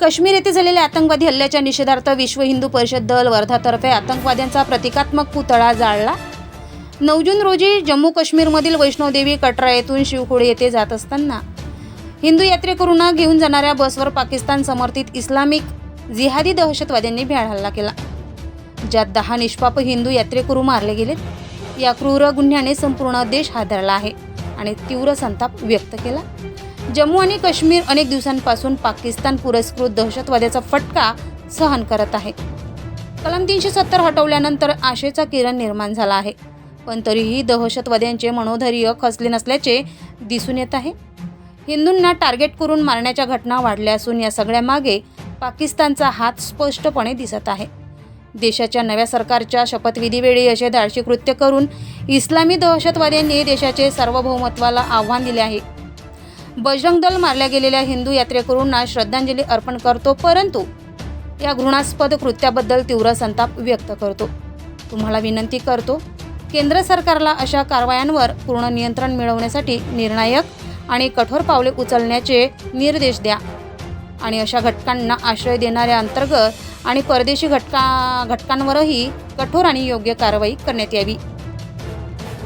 काश्मीर येथे झालेल्या आतंकवादी हल्ल्याच्या निषेधार्थ विश्व हिंदू परिषद दल वर्धातर्फे आतंकवाद्यांचा प्रतिकात्मक पुतळा जाळला. नऊ जून रोजी जम्मू काश्मीरमधील वैष्णोदेवी कटरा येथून शिवखोडी येथे जात असताना हिंदू यात्रेकरूंना घेऊन जाणाऱ्या बसवर पाकिस्तान समर्थित इस्लामिक जिहादी दहशतवाद्यांनी भ्याड हल्ला केला. ज्यात दहा निष्पाप हिंदू यात्रेकरू मारले गेलेत. या क्रूर गुन्ह्याने संपूर्ण देश हादरला आहे आणि तीव्र संताप व्यक्त केला. जम्मू आणि काश्मीर अनेक दिवसांपासून पाकिस्तान पुरस्कृत दहशतवाद्याचा फटका सहन करत आहे. कलम तीनशे सत्तर हटवल्यानंतर आशेचा किरण निर्माण झाला आहे. पण तरीही दहशतवाद्यांचे मनोधैर्य खचले नसल्याचे दिसून येत आहे. हिंदूंना टार्गेट करून मारण्याच्या घटना वाढल्या असून या सगळ्यामागे पाकिस्तानचा हात स्पष्टपणे दिसत आहे. देशाच्या नव्या सरकारच्या शपथविधीवेळी असे धाडशी कृत्य करून इस्लामी दहशतवाद्यांनी देशाचे सार्वभौमत्वाला आव्हान दिले आहे. बजरंग दल मारल्या गेलेल्या हिंदू यात्रेकरूंना श्रद्धांजली अर्पण करतो परंतु या घृणास्पद कृत्याबद्दल तीव्र संताप व्यक्त करतो. तुम्हाला विनंती करतो केंद्र सरकारला अशा कारवायांवर पूर्ण नियंत्रण मिळवण्यासाठी निर्णायक आणि कठोर पावले उचलण्याचे निर्देश द्या. आणि अशा घटकांना आश्रय देणाऱ्या अंतर्गत आणि परदेशी घटका घटकांवरही कठोर आणि योग्य कारवाई करण्यात यावी.